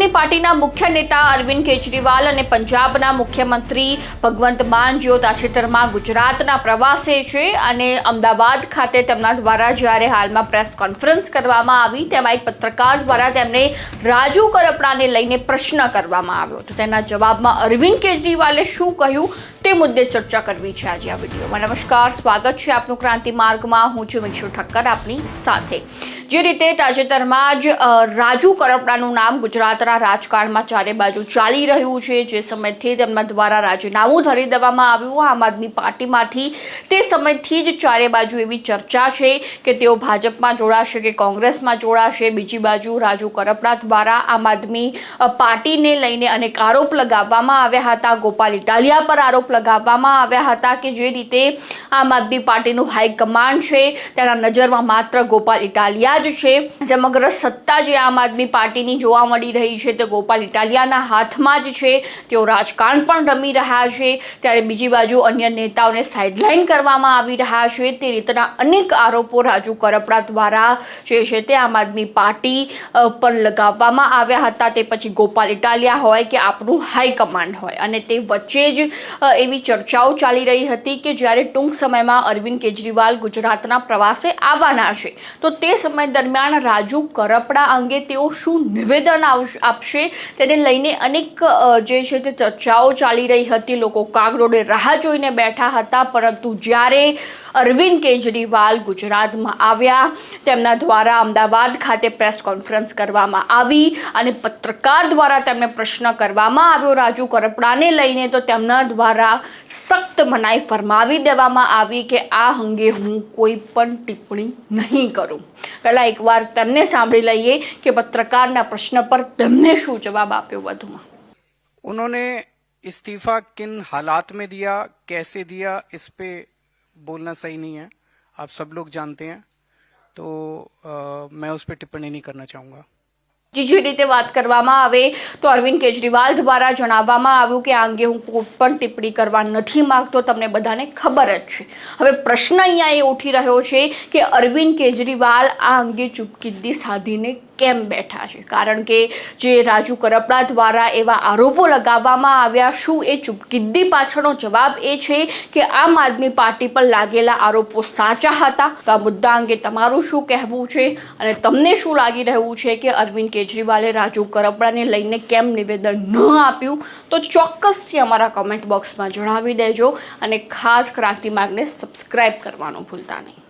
આદમી પાર્ટીના મુખ્ય નેતા અરવિંદ કેજરીવાલ અને પંજાબના મુખ્યમંત્રી ભગવંત માન જેઓ તાજેતરમાં ગુજરાતના પ્રવાસે છે અને અમદાવાદ ખાતે તેમના દ્વારા જ્યારે હાલમાં પ્રેસ કોન્ફરન્સ કરવામાં આવી, તેમાં એક પત્રકાર દ્વારા તેમને રાજુ કરપડાને લઈને પ્રશ્ન કરવામાં આવ્યો તો તેના જવાબમાં અરવિંદ કેજરીવાલે શું કહ્યું? તે મુદ્દે ચર્ચા કરવી છે આજે આ વિડીયોમાં. નમસ્કાર, સ્વાગત છે આપનું ક્રાંતિ માર્ગમાં. હું છું મિક્ષુ ઠક્કર, આપની સાથે. જે રીતે તાજેતરમાં જ રાજુ કરપડાનું નામ ગુજરાતના રાજકારણમાં ચારે બાજુ ચાલી રહ્યું છે. જે સમયથી તેમના દ્વારા રાજીનામું ધરી દેવામાં આવ્યું. આમ આદમી પાર્ટીમાંથી તે સમયથી જ ચારે બાજુ એવી ચર્ચા છે કે તેઓ ભાજપમાં જોડાશે કે કોંગ્રેસમાં જોડાશે. બીજી બાજુ રાજુ કરપડા દ્વારા આમ આદમી પાર્ટીને લઈને અનેક આરોપ લગાવવામાં આવ્યા હતા. ગોપાલ ઇટાલિયા પર આરોપ લગાવવામાં આવ્યા હતા કે જે રીતે આમ આદમી પાર્ટીનું હાઈકમાન્ડ છે, તેના નજરમાં માત્ર ગોપાલ ઇટાલિયા જ છે. સમગ્ર સત્તા જે આમ આદમી પાર્ટીની જોવા મળી રહી છે, તે ગોપાલ ઇટાલિયાના હાથમાં જ છે. તેઓ રાજકારણ પણ રમી રહ્યા છે. ત્યારે બીજી બાજુ અન્ય નેતાઓને સાઇડલાઇન કરવામાં આવી રહ્યા છે. તે રીતના અનેક આરોપો રાજુ કરપડા દ્વારા જે છે તે આમ આદમી પાર્ટી પર લગાવવામાં આવ્યા હતા. તે પછી ગોપાલ ઇટાલિયા હોય કે આપણું હાઈકમાન્ડ હોય અને તે વચ્ચે જ એવી ચર્ચાઓ ચાલી રહી હતી કે જ્યારે ટૂંક સમયમાં અરવિંદ કેજરીવાલ ગુજરાતના પ્રવાસે આવવાના છે, તો તે સમય દરમિયાન રાજુ કરપડા અંગે તેઓ શું નિવેદન આપશે? તેને લઈને અનેક જે છે તે ચર્ચાઓ ચાલી રહી હતી. લોકો કાગડોળે રાહ જોઈને બેઠા હતા, પરંતુ જ્યારે અરવિંદ કેજરીવાલ ગુજરાતમાં આવ્યા, તેમના દ્વારા અમદાવાદ ખાતે પ્રેસ કોન્ફરન્સ કરવામાં આવી અને પત્રકાર દ્વારા તેમને પ્રશ્ન કરવામાં આવ્યો. રાજુ કરપડાને લઈને તો તેમના દ્વારા સખ્ત મનાઈ ફરમાવી દેવામાં આવી કે આ અંગે હું કોઈ પણ ટિપ્પણી નહીં કરું પહેલાં એકવાર તેમને સાંભળી લઈએ કે પત્રકારના પ્રશ્ન પર તેમને શું જવાબ આપ્યો વધુમાં उन्होंने इस्तीफा किन हालात में दिया कैसे दिया इस पे बोलना सही नहीं है आप सब लोग जानते हैं तो अ, मैं उस पर टिप्पणी नहीं करना चाहूंगा બીજી રીતે વાત કરવામાં આવે તો અરવિંદ કેજરીવાલ દ્વારા જણાવવામાં આવ્યું કે આ અંગે હું કોઈ પણ ટિપ્પણી કરવા નથી માંગતો, તમને બધાને ખબર જ છે. હવે પ્રશ્ન અહીંયા એ ઉઠી રહ્યો છે કે અરવિંદ કેજરીવાલ આ અંગે ચૂપકિદ્દી સાધીને કેમ બેઠા છે? કારણ કે જે રાજુ કરપડા દ્વારા એવા આરોપો લગાવવામાં આવ્યા, શું એ ચૂપકિદ્દી પાછળનો જવાબ એ છે કે આમ આદમી પાર્ટી પર લાગેલા આરોપો સાચા હતા? તો આ મુદ્દા અંગે તમારું શું કહેવું છે? અને તમને શું લાગી રહ્યું છે કે અરવિંદ કેજરીવાલે રાજુ કરપડાને લઈને કેમ નિવેદન ન આપ્યું? તો ચોક્કસથી અમારા કમેન્ટ બોક્સમાં જણાવી દેજો અને ખાસ ક્રાંતિ માર્ગને સબસ્ક્રાઈબ કરવાનું ભૂલતા નહીં.